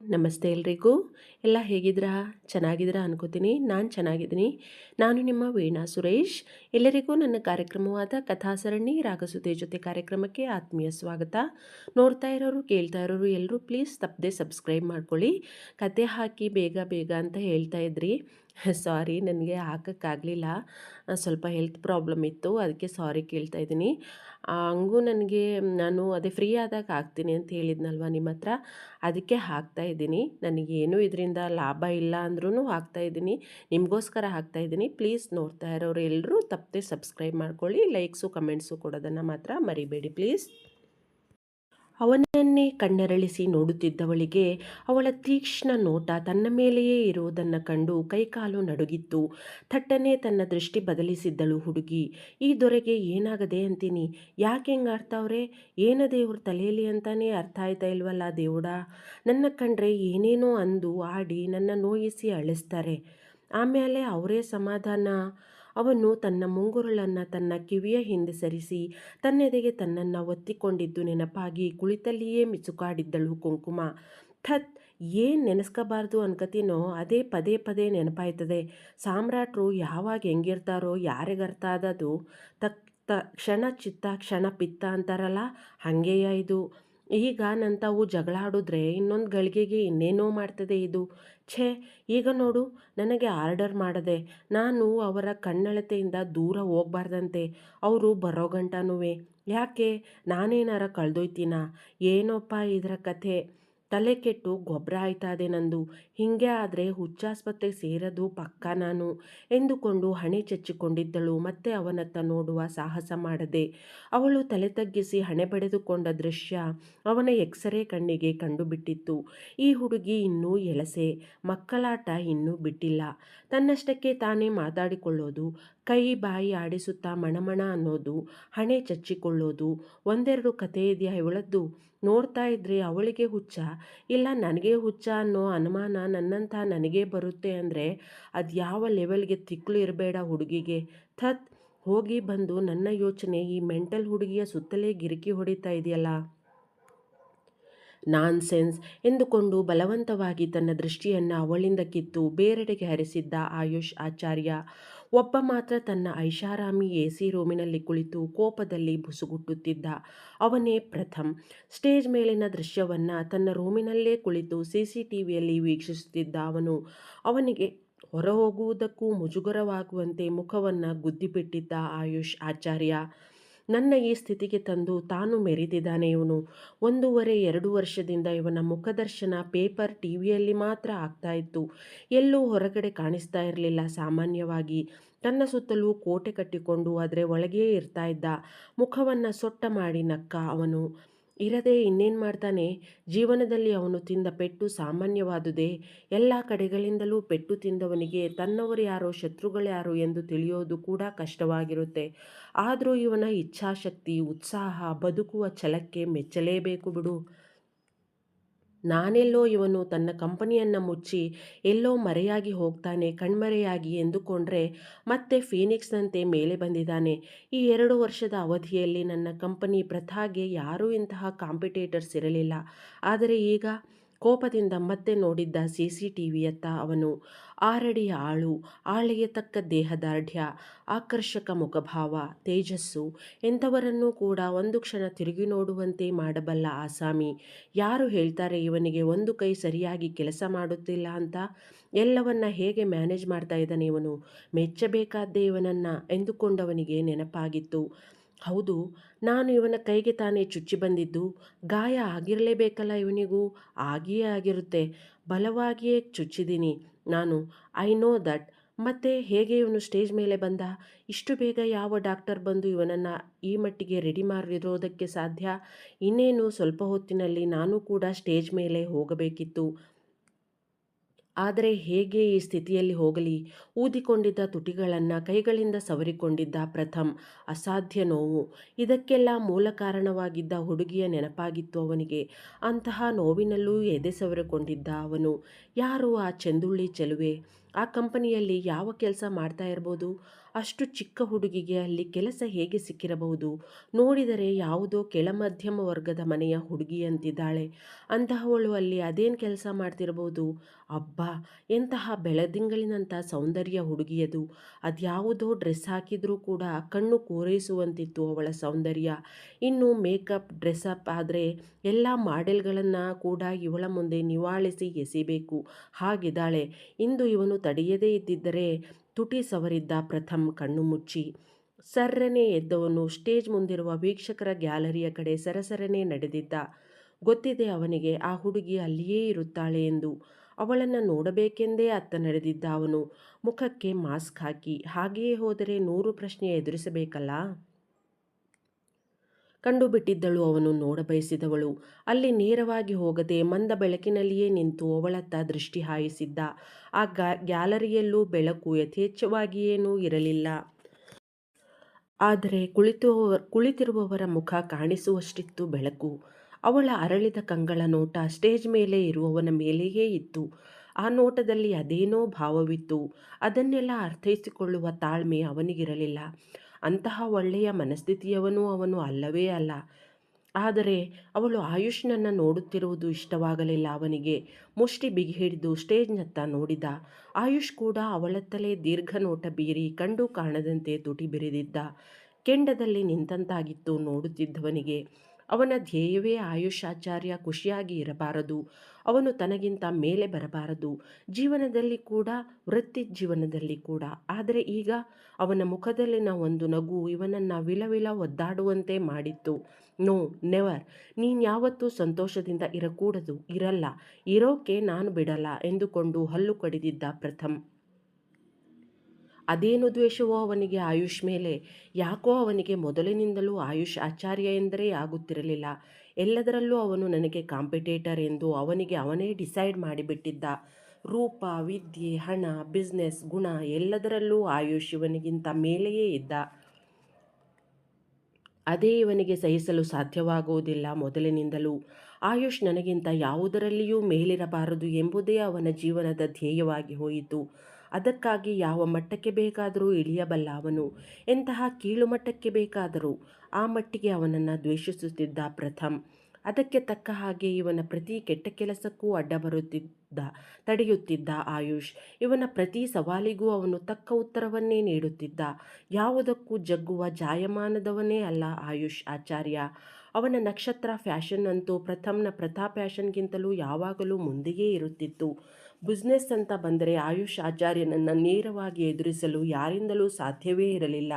ನಮಸ್ತೆ ಎಲ್ರಿಗೂ. ಎಲ್ಲ ಹೇಗಿದ್ದೀರಾ? ಚೆನ್ನಾಗಿದ್ದೀರಾ ಅನ್ಕೋತೀನಿ. ನಾನು ಚೆನ್ನಾಗಿದ್ದೀನಿ. ನಾನು ನಿಮ್ಮ ವೀಣಾ ಸುರೇಶ್. ಎಲ್ಲರಿಗೂ ನನ್ನ ಕಾರ್ಯಕ್ರಮವಾದ ಕಥಾಸರಣಿ ರಾಗಸುತೆ ಜೊತೆ ಕಾರ್ಯಕ್ರಮಕ್ಕೆ ಆತ್ಮೀಯ ಸ್ವಾಗತ. ನೋಡ್ತಾ ಇರೋರು, ಕೇಳ್ತಾ ಇರೋರು ಎಲ್ಲರೂ ಪ್ಲೀಸ್ ತಪ್ಪದೆ ಸಬ್ಸ್ಕ್ರೈಬ್ ಮಾಡ್ಕೊಳ್ಳಿ. ಕತೆ ಹಾಕಿ ಬೇಗ ಬೇಗ ಅಂತ ಹೇಳ್ತಾ ಇದ್ರಿ. ಸಾರಿ ನನಗೆ ಹಾಕೋಕ್ಕಾಗಲಿಲ್ಲ ಸ್ವಲ್ಪ ಹೆಲ್ತ್ ಪ್ರಾಬ್ಲಮ್ ಇತ್ತು, ಅದಕ್ಕೆ ಸಾರಿ ಕೇಳ್ತಾ ಇದ್ದೀನಿ. ಹಂಗೂ ನನಗೆ, ನಾನು ಅದೇ ಫ್ರೀ ಆದಾಗ ಹಾಕ್ತೀನಿ ಅಂತ ಹೇಳಿದ್ನಲ್ವ ನಿಮ್ಮ ಹತ್ರ? ಅದಕ್ಕೆ ಹಾಕ್ತಾ ಇದ್ದೀನಿ. ನನಗೇನು ಇದರಿಂದ ಲಾಭ ಇಲ್ಲ ಅಂದ್ರೂ ಹಾಕ್ತಾ ಇದ್ದೀನಿ. ನಿಮಗೋಸ್ಕರ ಹಾಕ್ತಾ ಇದ್ದೀನಿ. ಪ್ಲೀಸ್ ನೋಡ್ತಾ ಇರೋರು ಎಲ್ಲರೂ ತಪ್ಪದೆ ಸಬ್ಸ್ಕ್ರೈಬ್ ಮಾಡ್ಕೊಳ್ಳಿ. ಲೈಕ್ಸು, ಕಮೆಂಟ್ಸು ಕೊಡೋದನ್ನು ಮಾತ್ರ ಮರಿಬೇಡಿ ಪ್ಲೀಸ್. ಅವನನ್ನೇ ಕಣ್ಣರಳಿಸಿ ನೋಡುತ್ತಿದ್ದವಳಿಗೆ ಅವಳ ತೀಕ್ಷ್ಣ ನೋಟ ತನ್ನ ಮೇಲೆಯೇ ಇರುವುದನ್ನು ಕಂಡು ಕೈಕಾಲು ನಡುಗಿತ್ತು. ಥಟ್ಟನೆ ತನ್ನ ದೃಷ್ಟಿ ಬದಲಿಸಿದ್ದಳು ಹುಡುಗಿ. ಈ ದೊರೆಗೆ ಏನಾಗದೆ ಅಂತೀನಿ? ಯಾಕೆ ಹೆಂಗೆ ಆಡ್ತಾವ್ರೆ ಏನ ದೇವ್ರ ತಲೆಯಲ್ಲಿ ಅಂತಾನೆ ಅರ್ಥ ಆಯ್ತಾ ಇಲ್ವಲ್ಲ ದೇವುಡ? ನನ್ನ ಕಂಡ್ರೆ ಏನೇನೋ ಅಂದು ಆಡಿ ನನ್ನ ನೋಯಿಸಿ ಅಳಿಸ್ತಾರೆ. ಆಮೇಲೆ ಅವರೇ ಸಮಾಧಾನ? ಅವನು ತನ್ನ ಮುಂಗುರುಳನ್ನು ತನ್ನ ಕಿವಿಯ ಹಿಂದೆ ಸರಿಸಿ, ತನ್ನೆದೆಗೆ ತನ್ನನ್ನು ಒತ್ತಿಕೊಂಡಿದ್ದು ನೆನಪಾಗಿ ಕುಳಿತಲ್ಲಿಯೇ ಮಿಚುಕಾಡಿದ್ದಳು ಕುಂಕುಮ. ಥತ್, ಏನು ನೆನೆಸ್ಕೋಬಾರ್ದು ಅನ್ಕತೀನೋ ಅದೇ ಪದೇ ಪದೇ ನೆನಪಾಯ್ತದೆ. ಸಾಮ್ರಾಟ್ರು ಯಾವಾಗ ಹೆಂಗಿರ್ತಾರೋ ಯಾರಿಗರ್ಥ ಆದದು ತಕ್ ಕ್ಷಣ ಚಿತ್ತ, ಕ್ಷಣ ಪಿತ್ತ ಅಂತಾರಲ್ಲ? ಹಾಗೆಯ ಇದು? ಈಗ ಜಗಳ ಆಡಿದ್ರೆ ಇನ್ನೊಂದು ಗಳಿಗೆಗೆ ಇನ್ನೇನೋ ಮಾಡ್ತದೆ ಇದು. ಛೇ, ಈಗ ನೋಡು, ನನಗೆ ಆರ್ಡರ್ ಮಾಡದೆ. ನಾನು ಅವರ ಕಣ್ಣಳತೆಯಿಂದ ದೂರ ಹೋಗ್ಬಾರ್ದಂತೆ. ಅವರು ಬರೋ ಗಂಟನೂ ಯಾಕೆ? ನಾನೇನಾರ ಕಳೆದೋಯ್ತೀನ? ಏನೋಪ್ಪ ಇದರ ಕಥೆ. ತಲೆ ಕೆಟ್ಟು ಗೊಬ್ಬರ ಆಯ್ತಾದೆ ನಂದು. ಹೀಗೆ ಆದರೆ ಹುಚ್ಚಾಸ್ಪತ್ರೆ ಸೇರೋದು ಪಕ್ಕ ನಾನು ಎಂದುಕೊಂಡು ಹಣೆ ಚಚ್ಚಿಕೊಂಡಿದ್ದಳು. ಮತ್ತೆ ಅವನತ್ತ ನೋಡುವ ಸಾಹಸ ಮಾಡದೆ ಅವಳು ತಲೆ ತಗ್ಗಿಸಿ ಹಣೆ ಬಡಿದುಕೊಂಡ ದೃಶ್ಯ ಅವನ ಎಕ್ಸರೇ ಕಣ್ಣಿಗೆ ಕಂಡುಬಿಟ್ಟಿತ್ತು. ಈ ಹುಡುಗಿ ಇನ್ನೂ ಎಳಸೆ, ಮಕ್ಕಳಾಟ ಇನ್ನೂ ಬಿಟ್ಟಿಲ್ಲ. ತನ್ನಷ್ಟಕ್ಕೆ ತಾನೇ ಮಾತಾಡಿಕೊಳ್ಳೋದು, ಕೈ ಬಾಯಿ ಆಡಿಸುತ್ತಾ ಮಣಮಣ ಅನ್ನೋದು, ಹಣೆ ಚಚ್ಚಿಕೊಳ್ಳೋದು, ಒಂದೆರಡು ಕಥೆ ಇದೆಯಾ ಇವಳದ್ದು? ನೋಡ್ತಾ ಇದ್ರಿ ಅವಳಿಗೆ ಹುಚ್ಚ. ಇಲ್ಲ, ನನಗೆ ಹುಚ್ಚ ಅನ್ನೋ ಅನುಮಾನ ನನ್ನಂಥ ನನಗೆ ಬರುತ್ತೆ ಅಂದರೆ ಅದು ಯಾವ ಲೆವೆಲ್ಗೆ ತಿಕ್ಳು ಇರಬೇಡ ಹುಡುಗಿಗೆ. ಥತ್, ಹೋಗಿ ಬಂದು ನನ್ನ ಯೋಚನೆ ಈ ಮೆಂಟಲ್ ಹುಡುಗಿಯ ಸುತ್ತಲೇ ಗಿರಿಕಿ ಹೊಡಿತಾ ಇದೆಯಲ್ಲ? ನಾನ್ ಸೆನ್ಸ್ ಎಂದುಕೊಂಡು ಬಲವಂತವಾಗಿ ತನ್ನ ದೃಷ್ಟಿಯನ್ನು ಅವಳಿಂದ ಕಿತ್ತು ಬೇರೆಡೆಗೆ ಹರಿಸಿದ್ದ ಆಯುಷ್ ಆಚಾರ್ಯ. ಒಬ್ಬ ಮಾತ್ರ ತನ್ನ ಐಷಾರಾಮಿ ಎ ಸಿ ರೂಮಿನಲ್ಲಿ ಕುಳಿತು ಕೋಪದಲ್ಲಿ ಬುಸುಗುಟ್ಟುತ್ತಿದ್ದ ಅವನೇ ಪ್ರಥಮ್. ಸ್ಟೇಜ್ ಮೇಲಿನ ದೃಶ್ಯವನ್ನು ತನ್ನ ರೂಮಿನಲ್ಲೇ ಕುಳಿತು ಸಿ ಸಿ ಟಿ ವಿಯಲ್ಲಿ ವೀಕ್ಷಿಸುತ್ತಿದ್ದ ಅವನು. ಅವನಿಗೆ ಹೊರಹೋಗುವುದಕ್ಕೂ ಮುಜುಗರವಾಗುವಂತೆ ಮುಖವನ್ನು ಗುದ್ದಿಬಿಟ್ಟಿದ್ದ ಆಯುಷ್, ಆಚಾರ್ಯ. ನನ್ನ ಈ ಸ್ಥಿತಿಗೆ ತಂದು ತಾನು ಮೆರೆದಿದ್ದಾನೆ ಇವನು. ಒಂದೂವರೆ, ಎರಡು ವರ್ಷದಿಂದ ಇವನ ಮುಖದರ್ಶನ ಪೇಪರ್ ಟಿ ವಿಯಲ್ಲಿ ಮಾತ್ರ ಆಗ್ತಾ ಇತ್ತು. ಎಲ್ಲೂ ಹೊರಗಡೆ ಕಾಣಿಸ್ತಾ ಇರಲಿಲ್ಲ ಸಾಮಾನ್ಯವಾಗಿ. ತನ್ನ ಸುತ್ತಲೂ ಕೋಟೆ ಕಟ್ಟಿಕೊಂಡು ಆದರೆ ಒಳಗೇ ಇರ್ತಾ ಇದ್ದ. ಮುಖವನ್ನು ಸೊಟ್ಟ ಮಾಡಿ ನಕ್ಕ ಅವನು. ಇರದೆ ಇನ್ನೇನು ಮಾಡ್ತಾನೆ? ಜೀವನದಲ್ಲಿ ಅವನು ತಿಂದ ಪೆಟ್ಟು ಸಾಮಾನ್ಯವಾದುದೇ? ಎಲ್ಲ ಕಡೆಗಳಿಂದಲೂ ಪೆಟ್ಟು ತಿಂದವನಿಗೆ ತನ್ನವರು ಯಾರೋ ಶತ್ರುಗಳ್ಯಾರೋ ಎಂದು ತಿಳಿಯೋದು ಕೂಡ ಕಷ್ಟವಾಗಿರುತ್ತೆ. ಆದರೂ ಇವನ ಇಚ್ಛಾಶಕ್ತಿ, ಉತ್ಸಾಹ, ಬದುಕುವ ಛಲಕ್ಕೆ ಮೆಚ್ಚಲೇಬೇಕು ಬಿಡು. ನಾನೆಲ್ಲೋ ಇವನು ತನ್ನ ಕಂಪನಿಯನ್ನು ಮುಚ್ಚಿ ಎಲ್ಲೋ ಮರೆಯಾಗಿ ಹೋಗ್ತಾನೆ, ಕಣ್ಮರೆಯಾಗಿ ಎಂದುಕೊಂಡ್ರೆ ಮತ್ತೆ ಫೀನಿಕ್ಸ್ನಂತೆ ಮೇಲೆ ಬಂದಿದ್ದಾನೆ. ಈ ಎರಡು ವರ್ಷದ ಅವಧಿಯಲ್ಲಿ ನನ್ನ ಕಂಪನಿ ಪ್ರಥಾಗೆ ಯಾರೂ ಇಂತಹ ಕಾಂಪಿಟೇಟರ್ಸ್ ಇರಲಿಲ್ಲ. ಆದರೆ ಈಗ ಕೋಪದಿಂದ ಮತ್ತೆ ನೋಡಿದ್ದ ಸಿ ಸಿ ಟಿ ವಿಯತ್ತ ಅವನು, ಆರಡಿ ಆಳು, ಆಳಿಗೆ ತಕ್ಕ ದೇಹದಾರ್ಢ್ಯ, ಆಕರ್ಷಕ ಮುಖಭಾವ, ತೇಜಸ್ಸು, ಎಂಥವರನ್ನೂ ಕೂಡ ಒಂದು ಕ್ಷಣ ತಿರುಗಿ ನೋಡುವಂತೆ ಮಾಡಬಲ್ಲ ಆಸಾಮಿ. ಯಾರು ಹೇಳ್ತಾರೆ ಇವನಿಗೆ ಒಂದು ಕೈ ಸರಿಯಾಗಿ ಕೆಲಸ ಮಾಡುತ್ತಿಲ್ಲ ಅಂತ? ಎಲ್ಲವನ್ನ ಹೇಗೆ ಮ್ಯಾನೇಜ್ ಮಾಡ್ತಾ ಇದ್ದಾನೆ ಇವನು? ಮೆಚ್ಚಬೇಕಾದ್ದೇ ಇವನನ್ನು ಎಂದುಕೊಂಡವನಿಗೆ ನೆನಪಾಗಿತ್ತು. ಹೌದು, ನಾನು ಇವನ ಕೈಗೆ ತಾನೇ ಚುಚ್ಚಿ ಬಂದಿದ್ದು. ಗಾಯ ಆಗಿರಲೇಬೇಕಲ್ಲ ಇವನಿಗೂ? ಆಗಿಯೇ ಆಗಿರುತ್ತೆ. ಬಲವಾಗಿಯೇ ಚುಚ್ಚಿದ್ದೀನಿ ನಾನು. I know that. ಮತ್ತೆ ಹೇಗೆ ಇವನು ಸ್ಟೇಜ್ ಮೇಲೆ ಬಂದ? ಇಷ್ಟು ಬೇಗ ಯಾವ ಡಾಕ್ಟರ್ ಬಂದು ಇವನನ್ನು ಈ ಮಟ್ಟಿಗೆ ರೆಡಿ ಮಾಡಿರೋದಕ್ಕೆ ಸಾಧ್ಯ? ಇನ್ನೇನು ಸ್ವಲ್ಪ ಹೊತ್ತಿನಲ್ಲಿ ನಾನು ಕೂಡ ಸ್ಟೇಜ್ ಮೇಲೆ ಹೋಗಬೇಕಿತ್ತು. ಆದರೆ ಹೇಗೆ ಈ ಸ್ಥಿತಿಯಲ್ಲಿ ಹೋಗಲಿ? ಊದಿಕೊಂಡಿದ್ದ ತುಟಿಗಳನ್ನು ಕೈಗಳಿಂದ ಸವರಿಕೊಂಡಿದ್ದ ಪ್ರಥಮ್ ಅಸಾಧ್ಯ ನೋವು. ಇದಕ್ಕೆಲ್ಲ ಮೂಲ ಕಾರಣವಾಗಿದ್ದ ಹುಡುಗಿಯ ನೆನಪಾಗಿತ್ತು ಅವನಿಗೆ. ಅಂತಹ ನೋವಿನಲ್ಲೂ ಎದೆ ಸವರಿಕೊಂಡಿದ್ದ ಅವನು. ಯಾರು ಆ ಚೆಂದುಳ್ಳಿ ಚೆಲುವೆ? ಆ ಕಂಪನಿಯಲ್ಲಿ ಯಾವ ಕೆಲಸ ಮಾಡ್ತಾ ಇರ್ಬೋದು? ಅಷ್ಟು ಚಿಕ್ಕ ಹುಡುಗಿಗೆ ಅಲ್ಲಿ ಕೆಲಸ ಹೇಗೆ ಸಿಕ್ಕಿರಬಹುದು? ನೋಡಿದರೆ ಯಾವುದೋ ಕೆಳಮಧ್ಯಮ ವರ್ಗದ ಮನೆಯ ಹುಡುಗಿಯಂತಿದ್ದಾಳೆ ಅಂತಹವಳು ಅಲ್ಲಿ ಅದೇನು ಕೆಲಸ ಮಾಡ್ತಿರಬಹುದು? ಅಬ್ಬ! ಎಂತಹ ಬೆಳದಿಂಗಳಿನಂಥ ಸೌಂದರ್ಯ ಹುಡುಗಿಯದು. ಅದ್ಯಾವುದೋ ಡ್ರೆಸ್ ಹಾಕಿದರೂ ಕೂಡ ಕಣ್ಣು ಕೂರೈಸುವಂತಿತ್ತು ಅವಳ ಸೌಂದರ್ಯ. ಇನ್ನು ಮೇಕಪ್ ಡ್ರೆಸ್ಅಪ್ ಆದರೆ ಎಲ್ಲ ಮಾಡೆಲ್ಗಳನ್ನು ಕೂಡ ಇವಳ ಮುಂದೆ ನಿವಾಳಿಸಿ ಎಸಿಬೇಕು. ಹಾಗಿದ್ದಾಳೆ. ಇಂದು ಇವನು ತಡೆಯದೇ ಇದ್ದಿದ್ದರೆ ತುಟಿ ಸವರಿದ್ದ ಪ್ರಥಮ್ ಕಣ್ಣು ಮುಚ್ಚಿ, ಸರ್ರನೆ ಎದ್ದವನು ಸ್ಟೇಜ್ ಮುಂದಿರುವ ವೀಕ್ಷಕರ ಗ್ಯಾಲರಿಯ ಕಡೆ ಸರಸರನೆ ನಡೆದಿದ್ದ. ಗೊತ್ತಿದೆ ಅವನಿಗೆ ಆ ಹುಡುಗಿ ಅಲ್ಲಿಯೇ ಇರುತ್ತಾಳೆ ಎಂದು. ಅವಳನ್ನು ನೋಡಬೇಕೆಂದೇ ಅತ್ತ ನಡೆದಿದ್ದ ಅವನು. ಮುಖಕ್ಕೆ ಮಾಸ್ಕ್ ಹಾಕಿ, ಹಾಗೆಯೇ ಹೋದರೆ ನೂರು ಪ್ರಶ್ನೆ ಎದುರಿಸಬೇಕಲ್ಲ? ಕಂಡು ಬಿಟ್ಟಿದ್ದಳು ಅವನು ನೋಡಬಯಸಿದವಳು ಅಲ್ಲಿ ನೇರವಾಗಿ ಹೋಗದೆ ಮಂದ ಬೆಳಕಿನಲ್ಲಿಯೇ ನಿಂತು ಅವಳತ್ತ ದೃಷ್ಟಿ ಹಾಯಿಸಿದ್ದ. ಆ ಗ್ಯಾಲರಿಯಲ್ಲೂ ಬೆಳಕು ಯಥೇಚ್ಛವಾಗಿಯೇನೂ ಇರಲಿಲ್ಲ. ಆದರೆ ಕುಳಿತು ಕುಳಿತಿರುವವರ ಮುಖ ಕಾಣಿಸುವಷ್ಟಿತ್ತು ಬೆಳಕು. ಅವಳ ಅರಳಿದ ಕಂಗಳ ನೋಟ ಸ್ಟೇಜ್ ಮೇಲೆ ಇರುವವನ ಮೇಲೆಯೇ ಇತ್ತು. ಆ ನೋಟದಲ್ಲಿ ಅದೇನೋ ಭಾವವಿತ್ತು. ಅದನ್ನೆಲ್ಲ ಅರ್ಥೈಸಿಕೊಳ್ಳುವ ತಾಳ್ಮೆ ಅವನಿಗಿರಲಿಲ್ಲ. ಅಂತಹ ಒಳ್ಳೆಯ ಮನಸ್ಥಿತಿಯವನು ಅವನು ಅಲ್ಲವೇ ಅಲ್ಲ. ಆದರೆ ಅವಳು ಆಯುಷ್ನನ್ನು ನೋಡುತ್ತಿರುವುದು ಇಷ್ಟವಾಗಲಿಲ್ಲ ಅವನಿಗೆ. ಮುಷ್ಟಿ ಬಿಗಿ ಹಿಡಿದು ಸ್ಟೇಜ್ನತ್ತ ನೋಡಿದ. ಆಯುಷ್ ಕೂಡ ಅವಳತ್ತಲೇ ದೀರ್ಘ ನೋಟ ಬೀರಿ ಕಂಡು ಕಾಣದಂತೆ ತುಟಿ ಬಿರಿದಿದ್ದ. ಕೆಂಡದಲ್ಲಿ ನಿಂತಂತಾಗಿತ್ತು ನೋಡುತ್ತಿದ್ದವನಿಗೆ. ಅವನ ಧ್ಯೇಯವೇ ಆಯುಷಾಚಾರ್ಯ ಖುಷಿಯಾಗಿ ಇರಬಾರದು. ಅವನು ತನಗಿಂತ ಮೇಲೆ ಬರಬಾರದು. ಜೀವನದಲ್ಲಿ ಕೂಡ, ವೃತ್ತಿ ಜೀವನದಲ್ಲಿ ಕೂಡ. ಆದರೆ ಈಗ ಅವನ ಮುಖದಲ್ಲಿನ ಒಂದು ನಗು ಇವನನ್ನು ವಿಲವಿಲ ಒದ್ದಾಡುವಂತೆ ಮಾಡಿತ್ತು. No, never. ನೀನ್ಯಾವತ್ತೂ ಸಂತೋಷದಿಂದ ಇರಕೂಡದು, ಇರಲ್ಲ. ಇರೋಕೆ ನಾನು ಬಿಡಲ್ಲ ಎಂದುಕೊಂಡು ಹಲ್ಲು ಕಡಿದಿದ್ದ ಪ್ರಥಮ್. ಅದೇನು ದ್ವೇಷವೋ ಅವನಿಗೆ ಆಯುಷ್ ಮೇಲೆ? ಯಾಕೋ ಅವನಿಗೆ ಮೊದಲಿನಿಂದಲೂ ಆಯುಷ್ ಆಚಾರ್ಯ ಎಂದರೆ ಆಗುತ್ತಿರಲಿಲ್ಲ. ಎಲ್ಲದರಲ್ಲೂ ಅವನು ನನಗೆ ಕಾಂಪಿಟೇಟರ್ ಎಂದು ಅವನಿಗೆ ಅವನೇ ಡಿಸೈಡ್ ಮಾಡಿಬಿಟ್ಟಿದ್ದ. ರೂಪ, ವಿದ್ಯೆ, ಹಣ, ಬಿಸ್ನೆಸ್, ಗುಣ ಎಲ್ಲದರಲ್ಲೂ ಆಯುಷ್ ಇವನಿಗಿಂತ ಮೇಲೆಯೇ ಇದ್ದ. ಅದೇ ಇವನಿಗೆ ಸಹಿಸಲು ಸಾಧ್ಯವಾಗುವುದಿಲ್ಲ ಮೊದಲಿನಿಂದಲೂ. ಆಯುಷ್ ನನಗಿಂತ ಯಾವುದರಲ್ಲಿಯೂ ಮೇಲಿರಬಾರದು ಎಂಬುದೇ ಅವನ ಜೀವನದ ಧ್ಯೇಯವಾಗಿ ಹೋಯಿತು. ಅದಕ್ಕಾಗಿ ಯಾವ ಮಟ್ಟಕ್ಕೆ ಬೇಕಾದರೂ ಇಳಿಯಬಲ್ಲ ಅವನು. ಎಂತಹ ಕೀಳು ಮಟ್ಟಕ್ಕೆ ಬೇಕಾದರೂ ಆ ಮಟ್ಟಿಗೆ ಅವನನ್ನು ದ್ವೇಷಿಸುತ್ತಿದ್ದ ಪ್ರಥಮ್. ಅದಕ್ಕೆ ತಕ್ಕ ಹಾಗೆ ಇವನ ಪ್ರತಿ ಕೆಟ್ಟ ಕೆಲಸಕ್ಕೂ ಅಡ್ಡ ಬರುತ್ತಿದ್ದ, ತಡೆಯುತ್ತಿದ್ದ ಆಯುಷ್. ಇವನ ಪ್ರತಿ ಸವಾಲಿಗೂ ಅವನು ತಕ್ಕ ಉತ್ತರವನ್ನೇ ನೀಡುತ್ತಿದ್ದ. ಯಾವುದಕ್ಕೂ ಜಗ್ಗುವ ಜಾಯಮಾನದವನೇ ಅಲ್ಲ ಆಯುಷ್ ಆಚಾರ್ಯ. ಅವನ ನಕ್ಷತ್ರ ಫ್ಯಾಷನ್ ಅಂತೂ ಪ್ರಥಮ್ನ ಪ್ರಥಾ ಫ್ಯಾಷನ್ಗಿಂತಲೂ ಯಾವಾಗಲೂ ಮುಂದೆಯೇ ಇರುತ್ತಿತ್ತು. ಬಿಸ್ನೆಸ್ ಅಂತ ಬಂದರೆ ಆಯುಷ್ ಆಚಾರ್ಯನನ್ನು ನೇರವಾಗಿ ಎದುರಿಸಲು ಯಾರಿಂದಲೂ ಸಾಧ್ಯವೇ ಇರಲಿಲ್ಲ.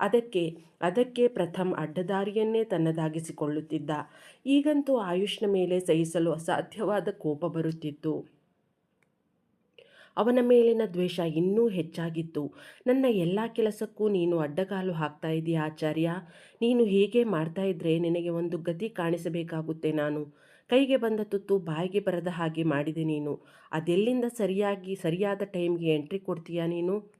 ಅದಕ್ಕೆ ಅದಕ್ಕೆ ಪ್ರಥಮ್ ಅಡ್ಡದಾರಿಯನ್ನೇ ತನ್ನದಾಗಿಸಿಕೊಳ್ಳುತ್ತಿದ್ದ. ಈಗಂತೂ ಆಯುಷ್ನ ಮೇಲೆ ಸಹಿಸಲು ಅಸಾಧ್ಯವಾದ ಕೋಪ ಬರುತ್ತಿತ್ತು. ಅವನ ಮೇಲಿನ ದ್ವೇಷ ಇನ್ನೂ ಹೆಚ್ಚಾಗಿತ್ತು. ನನ್ನ ಎಲ್ಲ ಕೆಲಸಕ್ಕೂ ನೀನು ಅಡ್ಡಗಾಲು ಹಾಕ್ತಾ ಇದೆಯಾ ಆಚಾರ್ಯ? ನೀನು ಹೀಗೆ ಮಾಡ್ತಾ ಇದ್ದರೆ ನಿನಗೆ ಒಂದು ಗತಿ ಕಾಣಿಸಬೇಕಾಗುತ್ತೆ ನಾನು. ಕೈಗೆ ಬಂದ ತುತ್ತು ಬಾಯಿಗೆ ಬರದ ಹಾಗೆ ಮಾಡಿದೆ ನೀನು. ಅದೆಲ್ಲಿಂದ ಸರಿಯಾಗಿ, ಸರಿಯಾದ ಟೈಮ್ಗೆ ಎಂಟ್ರಿ ಕೊಡ್ತೀಯಾ ನೀನು?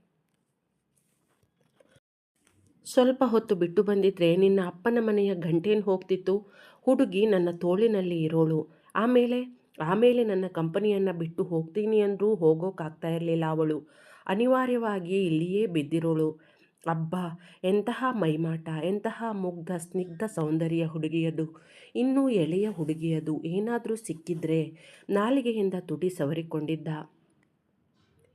ಸ್ವಲ್ಪ ಹೊತ್ತು ಬಿಟ್ಟು ಬಂದಿದ್ರೆ ನಿನ್ನ ಅಪ್ಪನ ಮನೆಯ ಗಂಟೇನು ಹೋಗ್ತಿತ್ತು. ಹುಡುಗಿ ನನ್ನ ತೋಳಿನಲ್ಲಿ ಇರೋಳು. ಆಮೇಲೆ ಆಮೇಲೆ ನನ್ನ ಕಂಪನಿಯನ್ನು ಬಿಟ್ಟು ಹೋಗ್ತೀನಿ ಅಂದರೂ ಹೋಗೋಕ್ಕಾಗ್ತಾ ಇರಲಿಲ್ಲ ಅವಳು. ಅನಿವಾರ್ಯವಾಗಿ ಇಲ್ಲಿಯೇ ಬಿದ್ದಿರೋಳು. ಅಬ್ಬಾ, ಎಂತಹ ಮೈಮಾಟ, ಎಂತಹ ಮುಗ್ಧ, ಸ್ನಿಗ್ಧ ಸೌಂದರ್ಯ ಹುಡುಗಿಯದು. ಇನ್ನೂ ಎಳೆಯ ಹುಡುಗಿಯದು. ಏನಾದರೂ ಸಿಕ್ಕಿದ್ರೆ ನಾಲಿಗೆಯಿಂದ ತುಟಿ ಸವರಿಕೊಂಡಿದ್ದ.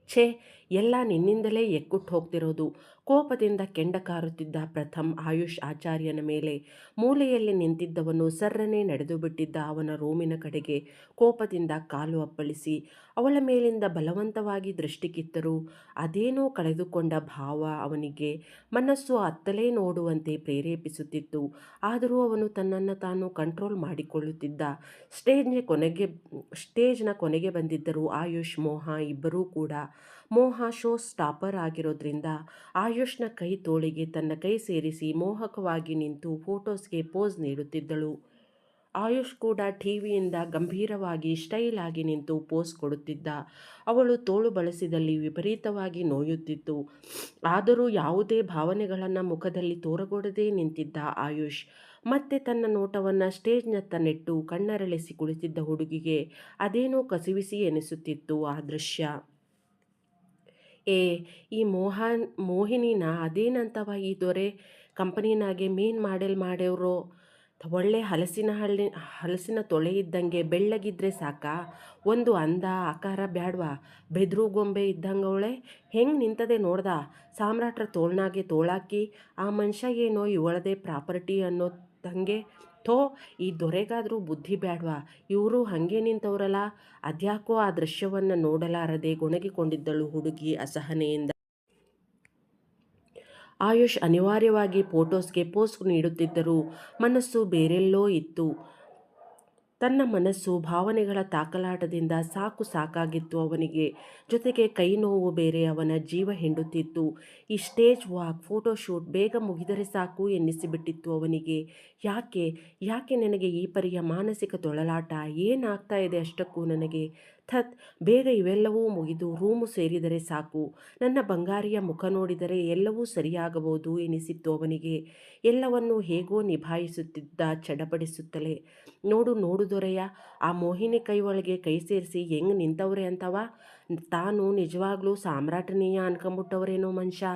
ಛೇ, ಎಲ್ಲ ನಿನ್ನಿಂದಲೇ ಎಕ್ಕುಟ್ಟು ಹೋಗ್ತಿರೋದು ಕೋಪದಿಂದ ಕೆಂಡ ಕಾರುತ್ತಿದ್ದ ಪ್ರಥಮ್ ಆಯುಷ್ ಆಚಾರ್ಯನ ಮೇಲೆ ಮೂಲೆಯಲ್ಲಿ ನಿಂತಿದ್ದವನು ಸರ್ರನೆ ನಡೆದು ಬಿಟ್ಟಿದ್ದ ಅವನ ರೂಮಿನ ಕಡೆಗೆ ಕೋಪದಿಂದ ಕಾಲು ಅಪ್ಪಳಿಸಿ ಅವಳ ಮೇಲಿಂದ ಬಲವಂತವಾಗಿ ದೃಷ್ಟಿ ಕಿತ್ತರೂ ಅದೇನೋ ಕಳೆದುಕೊಂಡ ಭಾವ ಅವನಿಗೆ ಮನಸ್ಸು ಅತ್ತಲೇ ನೋಡುವಂತೆ ಪ್ರೇರೇಪಿಸುತ್ತಿತ್ತು. ಆದರೂ ಅವನು ತನ್ನನ್ನು ತಾನು ಕಂಟ್ರೋಲ್ ಮಾಡಿಕೊಳ್ಳುತ್ತಿದ್ದ ಸ್ಟೇಜ್ನ ಕೊನೆಗೆ ಸ್ಟೇಜ್ನ ಕೊನೆಗೆ ಬಂದಿದ್ದರು ಆಯುಷ್, ಮೋಹ ಇಬ್ಬರೂ ಕೂಡ ಮೋಹ ಶೋ ಸ್ಟಾಪರ್ ಆಗಿರೋದ್ರಿಂದ ಆಯುಷ್ನ ಕೈ ತೋಳಿಗೆ ತನ್ನ ಕೈ ಸೇರಿಸಿ ಮೋಹಕವಾಗಿ ನಿಂತು ಫೋಟೋಸ್ಗೆ ಪೋಸ್ ನೀಡುತ್ತಿದ್ದಳು. ಆಯುಷ್ ಕೂಡ ಟಿವಿಯಿಂದ ಗಂಭೀರವಾಗಿ ಸ್ಟೈಲ್ ಆಗಿ ನಿಂತು ಪೋಸ್ ಕೊಡುತ್ತಿದ್ದ. ಅವಳು ತೋಳು ಬಳಸಿದಲ್ಲಿ ವಿಪರೀತವಾಗಿ ನೋಯುತ್ತಿತ್ತು. ಆದರೂ ಯಾವುದೇ ಭಾವನೆಗಳನ್ನು ಮುಖದಲ್ಲಿ ತೋರಗೊಡದೇ ನಿಂತಿದ್ದ ಆಯುಷ್, ಮತ್ತೆ ತನ್ನ ನೋಟವನ್ನು ಸ್ಟೇಜ್ನತ್ತ ನೆಟ್ಟು ಕಣ್ಣರಳಿಸಿ ಕುಳಿತಿದ್ದ ಹುಡುಗಿಗೆ ಅದೇನೋ ಕಸಿವಿಸಿ ಎನಿಸುತ್ತಿತ್ತು ಆ ದೃಶ್ಯ. ಏ, ಈ ಮೋಹನ್ ಮೋಹಿನಿನ ಅದೇನಂತವ ಈ ದೊರೆ? ಕಂಪನಿನಾಗೆ ಮೇನ್ ಮಾಡೆಲ್ ಮಾಡ್ಯವ್ರು. ಒಳ್ಳೆ ಹಲಸಿನ ಹಳ್ಳಿ, ಹಲಸಿನ ತೊಳೆ ಇದ್ದಂಗೆ ಬೆಳ್ಳಗಿದ್ರೆ ಸಾಕಾ? ಒಂದು ಅಂದ, ಆಕಾರ ಬ್ಯಾಡ್ವಾ? ಬೆದ್ರು ಗೊಂಬೆ ಇದ್ದಂಗೆ ಅವಳೆ? ಹೆಂಗೆ ನಿಂತದೆ ನೋಡ್ದ? ಸಾಮ್ರಾಟ್ರ ತೋಳ್ನಾಗೆ ತೋಳಾಕಿ, ಆ ಮನುಷ್ಯ ಏನೋ ಇವಳದೇ ಪ್ರಾಪರ್ಟಿ ಅನ್ನೋ ತಂಗೆ ಥೋ ಈ ದೊರೆಗಾದರೂ ಬುದ್ಧಿ ಬ್ಯಾಡ್ವಾ? ಇವರು ಹಾಗೆ ನಿಂತವರಲ್ಲ? ಅದ್ಯಾಕೋ ಆ ದೃಶ್ಯವನ್ನು ನೋಡಲಾರದೆ ಗೊಣಗಿಕೊಂಡಿದ್ದಳು ಹುಡುಗಿ ಅಸಹನೆಯಿಂದ. ಆಯುಷ್ ಅನಿವಾರ್ಯವಾಗಿ ಫೋಟೋಸ್ಗೆ ಪೋಸ್ಟ್ ನೀಡುತ್ತಿದ್ದರು ಮನಸ್ಸು ಬೇರೆಲ್ಲೋ ಇತ್ತು. ತನ್ನ ಮನಸ್ಸು ಭಾವನೆಗಳ ತಾಕಲಾಟದಿಂದ ಸಾಕು ಸಾಕಾಗಿತ್ತು ಅವನಿಗೆ. ಜೊತೆಗೆ ಕೈ ನೋವು ಬೇರೆ, ಅವನ ಜೀವ ಹಿಂಡುತ್ತಿತ್ತು. ಈ ಸ್ಟೇಜ್ ವಾಕ್ ಫೋಟೋಶೂಟ್ ಬೇಗ ಮುಗಿದರೆ ಸಾಕು ಎನ್ನಿಸಿಬಿಟ್ಟಿತ್ತು ಅವನಿಗೆ. ಯಾಕೆ? ಯಾಕೆ ನನಗೆ ಈ ಪರಿಯ ಮಾನಸಿಕ ತೊಳಲಾಟ? ಏನಾಗ್ತಾ ಇದೆ ಅಷ್ಟಕ್ಕೂ ನನಗೆ? ಥತ್, ಬೇಗ ಇವೆಲ್ಲವೂ ಮುಗಿದು ರೂಮು ಸೇರಿದರೆ ಸಾಕು. ನನ್ನ ಬಂಗಾರಿಯ ಮುಖ ನೋಡಿದರೆ ಎಲ್ಲವೂ ಸರಿಯಾಗಬಹುದು ಎನಿಸಿತ್ತು ಅವನಿಗೆ. ಎಲ್ಲವನ್ನೂ ಹೇಗೋ ನಿಭಾಯಿಸುತ್ತಿದ್ದ, ಚಡಪಡಿಸುತ್ತಲೇ. ನೋಡು ನೋಡು ದೊರೆಯ? ಆ ಮೋಹಿನಿ ಕೈ ಒಳಗೆ ಕೈ ಸೇರಿಸಿ, ಹೆಂಗ್ ನಿಂತವ್ರೆ ಅಂತವ? ತಾನು ನಿಜವಾಗ್ಲೂ ಸಾಮ್ರಾಟನೀಯ ಅನ್ಕೊಂಬಿಟ್ಟವ್ರೇನೋ ಮನುಷ್ಯ.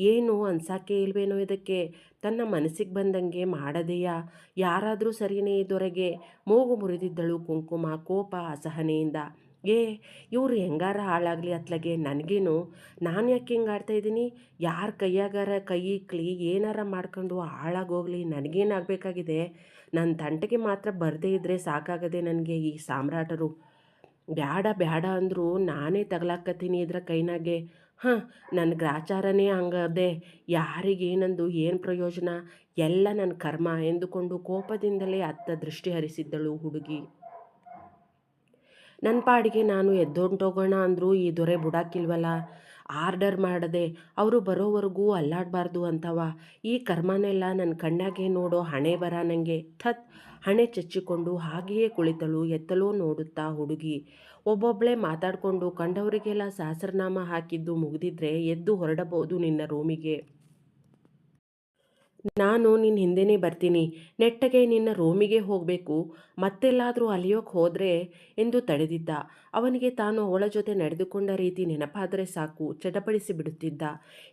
ಏನು ಅನ್ಸಾಕೆ ಇಲ್ವೇನೋ ಇದಕ್ಕೆ? ತನ್ನ ಮನಸ್ಸಿಗೆ ಬಂದಂಗೆ ಮಾಡದೆಯಾ? ಯಾರಾದರೂ ಸರಿಯೇ ದೊರೆಗೆ? ಮೂಗು ಮುರಿದಿದ್ದಳು ಕುಂಕುಮ, ಕೋಪ, ಅಸಹನೆಯಿಂದ. ಏ, ಇವ್ರು ಹೆಂಗಾರ ಹಾಳಾಗಲಿ ಅತ್ಲಗೆ? ನನಗೇನು? ನಾನು ಯಾಕೆ ಹಿಂಗೆ ಆಡ್ತಾ ಇದ್ದೀನಿ? ಯಾರ ಕೈಯಾಗಾರ ಕೈ ಇಕ್ಲಿ ಏನಾರ ಮಾಡ್ಕೊಂಡು ಹಾಳಾಗೋಗ್ಲಿ ನನಗೇನಾಗಬೇಕಾಗಿದೆ ನನ್ನ ತಂಟೆಗೆ ಮಾತ್ರ ಬರದೇ ಇದ್ದರೆ ಸಾಕಾಗದೆ ನನಗೆ ಈ ಸಾಮ್ರಾಟರು. ಬ್ಯಾಡ ಬ್ಯಾಡ ಅಂದರೂ ನಾನೇ ತಗಲಾಕತ್ತೀನಿ ಇದ್ರ ಕೈನಾಗೆ. ಹಾಂ ನನ್ನ ಗ್ರಾಚಾರನೇ ಹಂಗದೆ. ಯಾರಿಗೇನಂದು ಏನು ಪ್ರಯೋಜನ? ಎಲ್ಲ ನನ್ನ ಕರ್ಮ ಎಂದುಕೊಂಡು ಕೋಪದಿಂದಲೇ ಅತ್ತ ದೃಷ್ಟಿ ಹರಿಸಿದ್ದಳು ಹುಡುಗಿ. ನನ್ನ ಪಾಡಿಗೆ ನಾನು ಎದ್ದೊಂಟೋಗೋಣ ಅಂದರೂ ಈ ದೊರೆ ಬುಡಾಕಿಲ್ವಲ್ಲ ಆರ್ಡರ್ ಮಾಡದೆ ಅವರು ಬರೋವರೆಗೂ ಅಲ್ಲಾಡಬಾರ್ದು ಅಂತವ. ಈ ಕರ್ಮನೆಲ್ಲ ನನ್ನ ಕಣ್ಣಾಗೆ ನೋಡೋ ಹಣೆ ಬರ ನನಗೆ ಥತ್, ಹಣೆ ಚಚ್ಚಿಕೊಂಡು ಹಾಗೆಯೇ ಕುಳಿತಳು, ಎತ್ತಲೋ ನೋಡುತ್ತಾ ಹುಡುಗಿ. ಒಬ್ಬೊಬ್ಬಳೇ ಮಾತಾಡಿಕೊಂಡು ಕಂಡವರಿಗೆಲ್ಲ ಸಹಸ್ರನಾಮ ಹಾಕಿದ್ದು ಮುಗಿದಿದ್ರೆ ಎದ್ದು ಹೊರಡಬಹುದು ನಿನ್ನ ರೂಮಿಗೆ. ನಾನು ನಿನ್ನ ಹಿಂದೆನೇ ಬರ್ತೀನಿ. ನೆಟ್ಟಗೆ ನಿನ್ನ ರೂಮಿಗೆ ಹೋಗಬೇಕು. ಮತ್ತೆಲ್ಲಾದರೂ ಅಲಿಯೋಕೆ ಹೋದರೆ ಎಂದು ತಡೆದಿದ್ದ. ಅವನಿಗೆ ತಾನು ಅವಳ ಜೊತೆ ನಡೆದುಕೊಂಡ ರೀತಿ ನೆನಪಾದರೆ ಸಾಕು. ಚಟಪಡಿಸಿ ಬಿಡುತ್ತಿದ್ದ.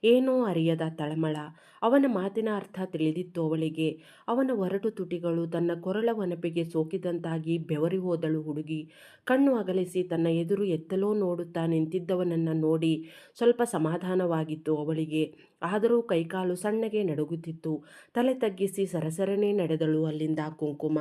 ಏನೋ ಅರಿಯದ ತಳಮಳ. ಅವನ ಮಾತಿನ ಅರ್ಥ ತಿಳಿದಿತ್ತು ಅವಳಿಗೆ. ಅವನ ಒರಟು ತುಟಿಗಳು ತನ್ನ ಕೊರಳ ಒನಪಿಗೆ ಸೋಕಿದಂತಾಗಿ ಬೆವರಿ ಹೋದಳು ಹುಡುಗಿ. ಕಣ್ಣು ಅಗಲಿಸಿ ತನ್ನ ಎದುರು ಎತ್ತಲೋ ನೋಡುತ್ತಾ ನಿಂತಿದ್ದವನನ್ನು ನೋಡಿ ಸ್ವಲ್ಪ ಸಮಾಧಾನವಾಗಿತ್ತು ಅವಳಿಗೆ. ಆದರೂ ಕೈಕಾಲು ಸಣ್ಣಗೆ ನಡುಗುತ್ತಿತ್ತು. ತಲೆ ತಗ್ಗಿಸಿ ಸರಸರನೆ ನಡೆದಳು ಅಲ್ಲಿಂದ ಕುಂಕುಮ.